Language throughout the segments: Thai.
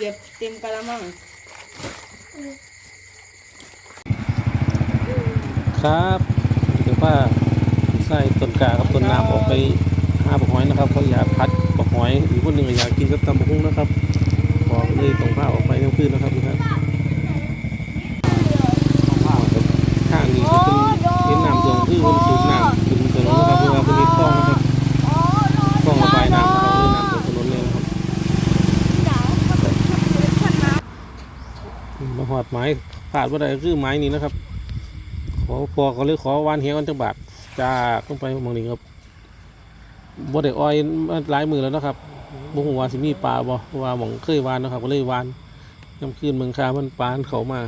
เก็บเต็มกระมังครับเดี๋ยวว่าใส่ต้นกากับต้นน้ำออกไปหาบกหอยนะครับเขาอยากพัดบกหอยอีกคนหนึ่งอยากกินกับตำบกหุ้งนะครับบอกเลยต้องพาออกไปทั้งคืนนะครับทุกท่านข้างนี้ก็เป็นเห็นน้ำตรงคือคนสูบน้ำขึ้นถนนนะครับเพราะว่าเป็นมีคลองนะครับคลองระบายน้ำนะครับเลยน้ำตรงถนนเลยนะครับมาหอด ไม้ขาดว่าใดคือไม้นี้นะครับ ขอพอเขาเลยขอวานเฮียกันจังบาทจากลงไปมองนี้ครับบ่ได้อ้อยมาหลายมือแล้วนะครับบ่ฮู้ว่าสิมีปลาบ่เพราะว่าหมองเคยวานนะครับก็เลยวานน้ำคืนเมืองคามันปานเขามา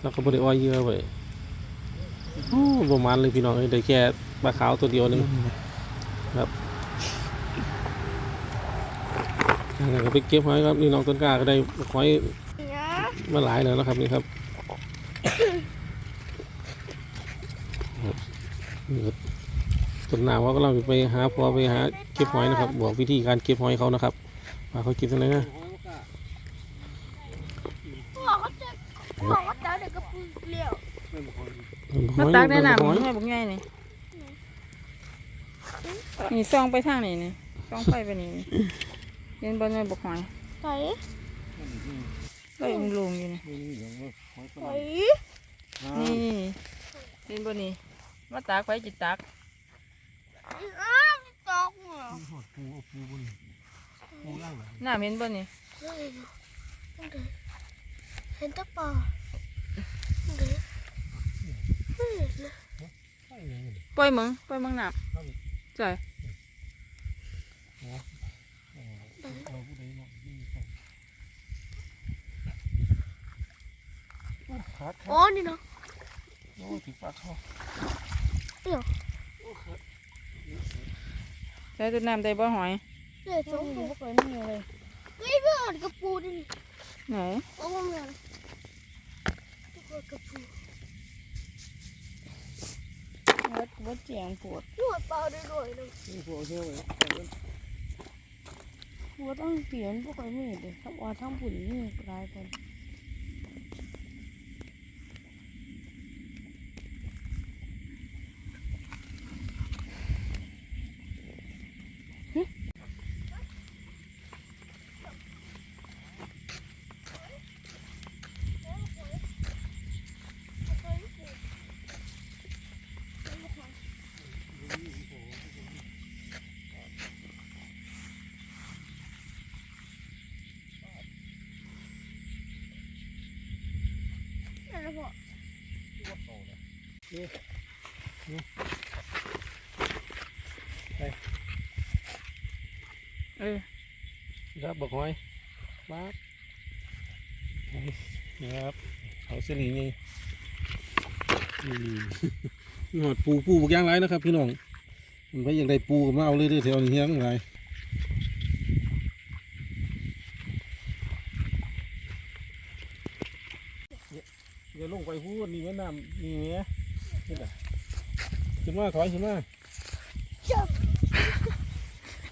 แล้วก็บ่ได้อ้อยเยอะไว้โอ้ประมาณเลยพี่น้องเอ้ยได้แค่ปลาขาวตัวเดียวหนึงครับแล้ก็ไปเก็บหอยครับนี่น้องต้นกล้าก็ได้หอย มาหลายแล้วนะครับนี่ครับนี่ครับต้นหนาวเขากำลังไปหาพอไปหาเก็บหอยนะครับ บอกวิธีการเก็บหอยเขานะครับว่าเขาเก็บยังไงนะบอกว่าจะบอกว่าจะเด็กกระปุกเลี้ยวมาตักได้น้ำหอยให้บุกใหญ่นี่นี่ซองไปทางนี้นี่ซองไปไปนี่นี่เห็นบนไม่บุกหอยใส่ ก็ยังลุงอยู่นี่ใส่นี่เห็นบนนี่มาตักไปจิตักอ้าวตอกเหรอน้ำเห็นบนนี่เฮ้ยเห็นตะปาเฮ้ยปล่อยมึงปล่อยมึงน้ำใช่ โอ้นี่เนาะโอ้ติดปลาเข้าใช้ตัวน้ำได้บ่หอยเด็กสองตัวเฮ้ยเพื่อนกระปูดิไหนโอ้โหแม่ตัวกระปูวัดวัดเจียงปวดนวดเปล่าได้ด้วยเลยปวดต้องเปลี่ยนพวกไอ้นี่เลยครับว่าทั้งปุ่นนี่กลายเป็น นั่นแหละพ่ อเออครับบักหอยมานี่ครับเขาเส้นนี้ไงอืมหอดปูปูบักย่างไรนะครับ พี่น้องมันไปอย่างใดปูก็มาเอาเลยเด้อแถวนี้เฮียงไรอย่าลงไปพูดนี่แม่น้ำนี่เนี้ยนี่แหละขึ้นมาถอยขึ้นมา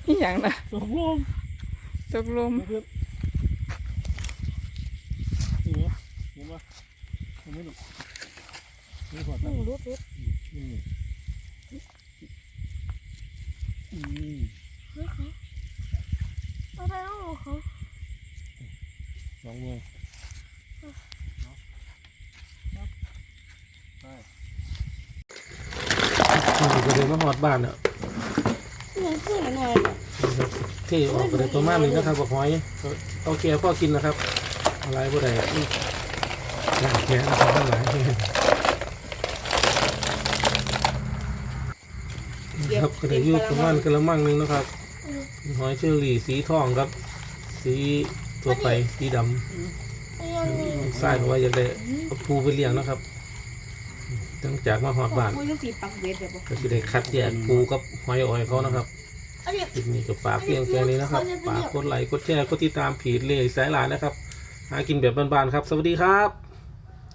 นี่อย่างนะตกลงตกลมเพื่อนนี่เนี้ยเห็นปะเห็นไหมลูกนี่ขอดหตั้นึ่งงรูปรูปอืมอืมเฮ้ยเขาอะไรน้องเขาสองมือไปเดินมาหอดบ้านเนาะ เนี่ยขึ้นหน่อย ที่ออกไปได้ประมาณนี้นะครับบอกหอยเอาแก่พ่อกินนะครับอะไรบ่ได้อืมย่างแก่นะครับทั้งหลายครับก็ได้อยุประมาณกระมังหนึงนะครับหอยเชอรี่สีทองครับ สีตัวไปสีดำยังไงทรายบอกว่าอยากได้เอาปูไปเลี้ยงนะครับตั้งจากมาหอดบ้านคุยกับสีปักเบ็ดแบบก็จะได้คัดแยกปูกับหอยอ่อยเขานะครับอันนี้ คลิปนี้ก็ฝากเพียงแค่นี้นะครับฝากกดไลค์กดแชร์กดติดตามผีดเลยสายหลานนะครับ หากินแบบบ้านๆครับ สวัสดีครับ